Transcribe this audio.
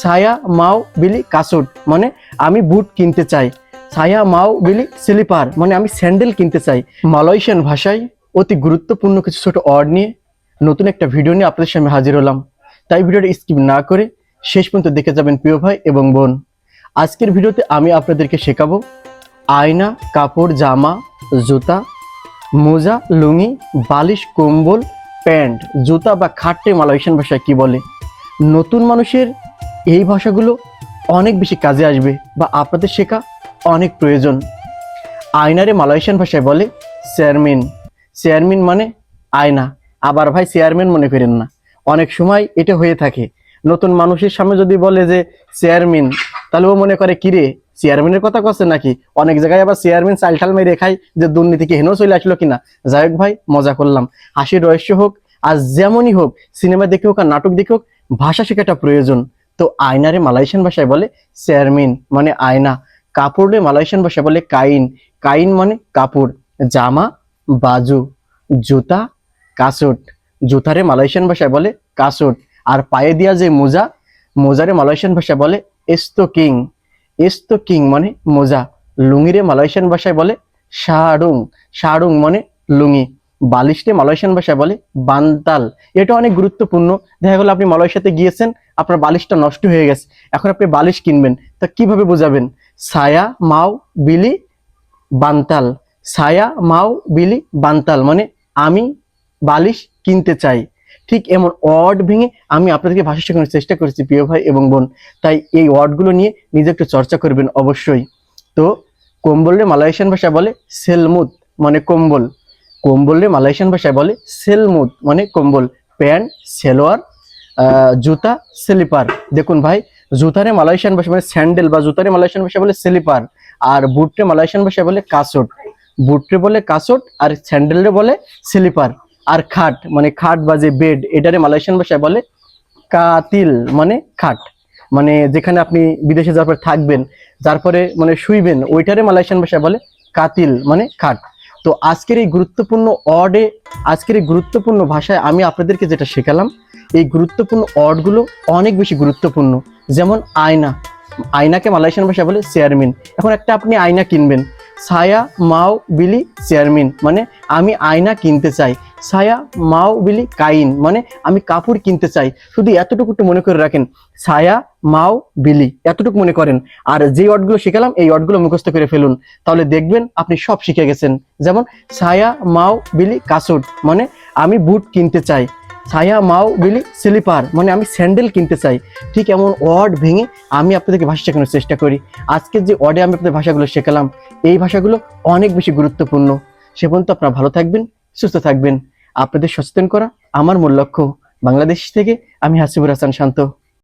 ছায়া মাও, বিলি কাসুট মানে আমি বুট কিনতে চাই। ছায়া মাও, বিলি, স্লিপার। মানে আমি স্যান্ডেল কিনতে চাই। মালয়েশিয়ান ভাষায় অতি গুরুত্বপূর্ণ কিছু ছোট অর্ড নিয়ে নতুন একটা ভিডিও নিয়ে আপনাদের সামনে হাজির হলাম। তাই ভিডিওটা স্কিপ না করে শেষ পর্যন্ত দেখে যাবেন প্রিয় ভাই এবং বোন। আজকের ভিডিওতে আমি আপনাদেরকে শেখাবো আয়না, কাপড়, জামা, জুতা, মোজা, লুঙ্গি, বালিশ, কম্বল, প্যান্ট। জুতা বা খাট্টে মালয়েশিয়ান ভাষায় কি বলে? নতুন মানুষের এই ভাষাগুলো অনেক বেশি কাজে আসবে বা আপনাদের শেখা অনেক প্রয়োজন। আয়নারে মালয়েশিয়ান ভাষায় বলে চেয়ারম্যান। চেয়ারম্যান মানে আয়না। আবার ভাই চেয়ারম্যান মনে করেন না। অনেক সময় এটা হয়ে থাকে। নতুন মানুষের সামনে যদি বলে যে চেয়ারম্যান, তাহলে ও মনে করে, কিরে, চেয়ারম্যানের কথা কচ্ছে নাকি? অনেক জায়গায় আবার চেয়ারম্যান চালটাল মেরে খায় যে দুর্নীতি কি হেন চলে আসলো কিনা। যাই হোক ভাই, মজা করলাম। হাসির রহস্য হোক, আর যেমনই হোক, সিনেমা দেখে হোক আর নাটক দেখে হোক, ভাষা শেখাটা প্রয়োজন। তো আয়নারে মালয়েশিয়ান ভাষায় বলে চেয়ারম্যান মানে আয়না। কাপড়ে মালয়েশিয়ান ভাষায় বলে কাইন। কাইন মানে কাপড়, জামা, বাজু, জুতা, কাসুট। জুতারে মালয়েশিয়ান ভাষায় বলে কাসুট। আর পায়ে দিয়া যে মোজা, মোজারে মালয়েশিয়ান ভাষায় বলে এস্তো কিং এস্তো কিং মানে মোজা। লুঙ্গিরে মালয়েশিয়ান ভাষায় বলে শাড়ুং। শাড়ুং মানে লুঙ্গি। বালিশকে মালয়েশিয়ান ভাষায় বলে বান্তাল এটা অনেক গুরুত্বপূর্ণ। দেখা গেলো আপনি মালয়েশিয়াতে গিয়েছেন, আপনার বালিশটা নষ্ট হয়ে গেছে। এখন আপনি বালিশ কিনবেন, তা কীভাবে বোঝাবেন? সায়া মাও, বিলি, বান্তাল। সায়া মাও, বিলি, বান্তাল মানে আমি বালিশ কিনতে চাই। ঠিক এমন ওয়ার্ড ভেঙে আমি আপনাদেরকে ভাষা শেখানোর চেষ্টা করেছি, প্রিয় ভাই এবং বোন। তাই এই ওয়ার্ডগুলো নিয়ে নিজে একটু চর্চা করবেন অবশ্যই। তো কম্বলরে মালয়েশিয়ান ভাষা বলে সেলমুদ মানে কম্বল। কম্বলরে মালয়েশিয়ান ভাষায় বলে সেলমুদ মানে কম্বল, প্যান্ট, সেলোয়ার জুতা, স্লিপার। দেখুন ভাই, জুতারে মালয়েশিয়ান ভাষা মানে স্যান্ডেল বা জুতারে মালয়েশিয়ান ভাষায় বলে স্লিপার। আর বুটরে মালয়েশিয়ান ভাষায় বলে কাসট। বুটরে বলে কাসট আর স্যান্ডেলরে বলে স্লিপার। আর খাট মানে খাট বা যে বেড, এটারে মালয়েশিয়ান ভাষায় বলে কাতিল মানে খাট। মানে যেখানে আপনি বিদেশে যাওয়ার পরে থাকবেন, যার পরে মানে শুইবেন, ওইটারে মালয়েশিয়ান ভাষায় বলে কাতিল মানে খাট। তো আজকের এই গুরুত্বপূর্ণ অডে আজকের এই গুরুত্বপূর্ণ ভাষায় আমি আপনাদেরকে যেটা শেখালাম, এই গুরুত্বপূর্ণ অডগুলো অনেক বেশি গুরুত্বপূর্ণ। যেমন আয়না, আয়নাকে মালয়েশিয়ান ভাষায় বলে চেয়ারম্যান। এখন একটা আপনি আয়না কিনবেন। ছায়া, মাও, বিলি, চেয়ারম্যান। মানে আমি আয়না কিনতে চাই। সায়া মাও, বিলি, কাইন। মানে আমি কাপড় কিনতে চাই। শুধু এতটুকু একটু মনে করে রাখেন। সায়া মাও, বিলি, এতটুকু মনে করেন। আর যে ওয়ার্ডগুলো শিখালাম, এই ওয়ার্ডগুলো মুখস্থ করে ফেলুন। তাহলে দেখবেন আপনি সব শিখে গেছেন। যেমন সায়া মাও, বিলি কাসুট মানে আমি বুট কিনতে চাই। ছায়া মাও বিলি স্লিপার মানে আমি স্যান্ডেল কিনতে চাই। ঠিক এমন ওয়ার্ড ভেঙে আমি আপনাদেরকে ভাষা শেখানোর চেষ্টা করি। আজকের যে ওয়ার্ডে আমি আপনাদের ভাষাগুলো শেখালাম, এই ভাষাগুলো অনেক বেশি গুরুত্বপূর্ণ। সে পর্যন্ত আপনারা ভালো থাকবেন, সুস্থ থাকবেন। আপনাদের সচেতন করা আমার মূল লক্ষ্য। বাংলাদেশ থেকে আমি হাসিবুর হাসান শান্ত।